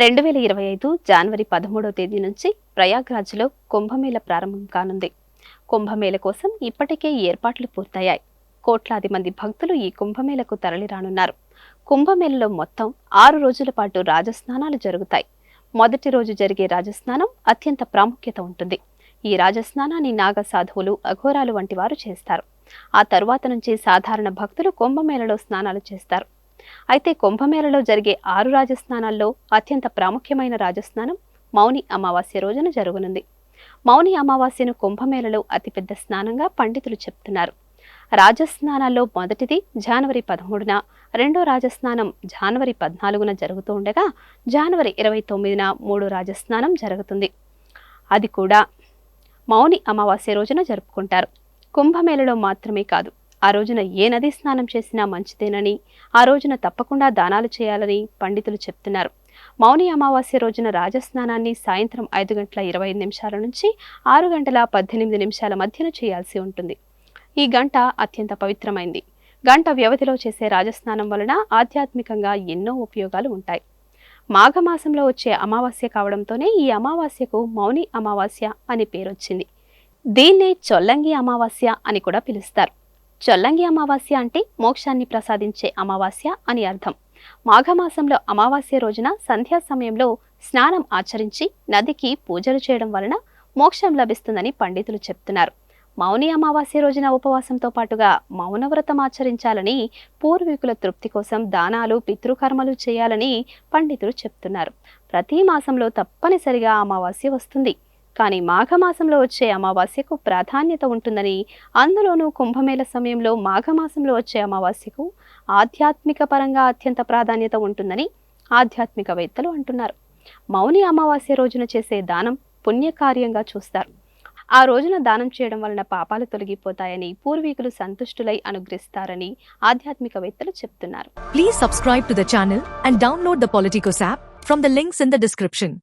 రెండు వేల ఇరవై ఐదు జనవరి పదమూడవ తేదీ నుంచి ప్రయాగ్రాజ్లో కుంభమేళ ప్రారంభం కానుంది. కుంభమేళ కోసం ఇప్పటికే ఏర్పాట్లు పూర్తయ్యాయి. కోట్లాది మంది భక్తులు ఈ కుంభమేళకు తరలిరానున్నారు. కుంభమేళలో మొత్తం ఆరు రోజుల పాటు రాజస్నానాలు జరుగుతాయి. మొదటి రోజు జరిగే రాజస్నానం అత్యంత ప్రాముఖ్యత ఉంటుంది. ఈ రాజస్నానాన్ని నాగ సాధువులు అఘోరాలు వంటి వారు చేస్తారు. ఆ తరువాత నుంచి సాధారణ భక్తులు కుంభమేళలో స్నానాలు చేస్తారు. అయితే కుంభమేళలో జరిగే ఆరు రాజస్నానాల్లో అత్యంత ప్రాముఖ్యమైన రాజస్నానం మౌని అమావాస్య రోజున జరగనుంది. మౌని అమావాస్యను కుంభమేళలో అతిపెద్ద స్నానంగా పండితులు చెప్తున్నారు. రాజస్నానాల్లో మొదటిది జనవరి పదమూడున రెండో రాజస్నానం జనవరి పద్నాలుగున జరుగుతూ ఉండగా జనవరి ఇరవై తొమ్మిదిన మూడో రాజస్నానం జరుగుతుంది. అది కూడా మౌని అమావాస్య రోజున జరుపుకుంటారు. కుంభమేళలో మాత్రమే కాదు ఆ రోజున ఏ నది స్నానం చేసినా మంచిదేనని ఆ రోజున తప్పకుండా దానాలు చేయాలని పండితులు చెప్తున్నారు. మౌని అమావాస్య రోజున రాజస్నానాన్ని సాయంత్రం ఐదు గంటల ఇరవై ఐదు నిమిషాల నుంచి ఆరు గంటల పద్దెనిమిది నిమిషాల మధ్యన చేయాల్సి ఉంటుంది. ఈ గంట అత్యంత పవిత్రమైంది. గంట వ్యవధిలో చేసే రాజస్నానం వలన ఆధ్యాత్మికంగా ఎన్నో ఉపయోగాలు ఉంటాయి. మాఘమాసంలో వచ్చే అమావాస్య కావడంతోనే ఈ అమావాస్యకు మౌని అమావాస్య అని పేరొచ్చింది. దీన్నే చొల్లంగి అమావాస్య అని కూడా పిలుస్తారు. చొల్లంగి అమావాస్య అంటే మోక్షాన్ని ప్రసాదించే అమావాస్య అని అర్థం. మాఘమాసంలో అమావాస్య రోజున సంధ్యా సమయంలో స్నానం ఆచరించి నదికి పూజలు చేయడం వలన మోక్షం లభిస్తుందని పండితులు చెప్తున్నారు. మౌని అమావాస్య రోజున ఉపవాసంతో పాటుగా మౌనవ్రతం ఆచరించాలని పూర్వీకుల తృప్తి కోసం దానాలు పితృకర్మలు చేయాలని పండితులు చెప్తున్నారు. ప్రతి మాసంలో తప్పనిసరిగా అమావాస్య వస్తుంది. కానీ మాఘమాసంలో వచ్చే అమావాస్యకు ప్రాధాన్యత ఉంటుందని అందులోనూ కుంభమేళ సమయంలో మాఘమాసంలో వచ్చే అమావాస్యకు ఆధ్యాత్మిక పరంగా అత్యంత ప్రాధాన్యత ఉంటుందని ఆధ్యాత్మికవేత్తలు అంటున్నారు. మౌని అమావాస్య రోజున చేసే దానం పుణ్యకార్యంగా చూస్తారు. ఆ రోజున దానం చేయడం వలన పాపాలు తొలగిపోతాయని పూర్వీకులు సంతుష్టులై అనుగ్రహిస్తారని ఆధ్యాత్మికవేత్తలు చెప్తున్నారు. Please subscribe to the channel and download the Politicos app from the links in the description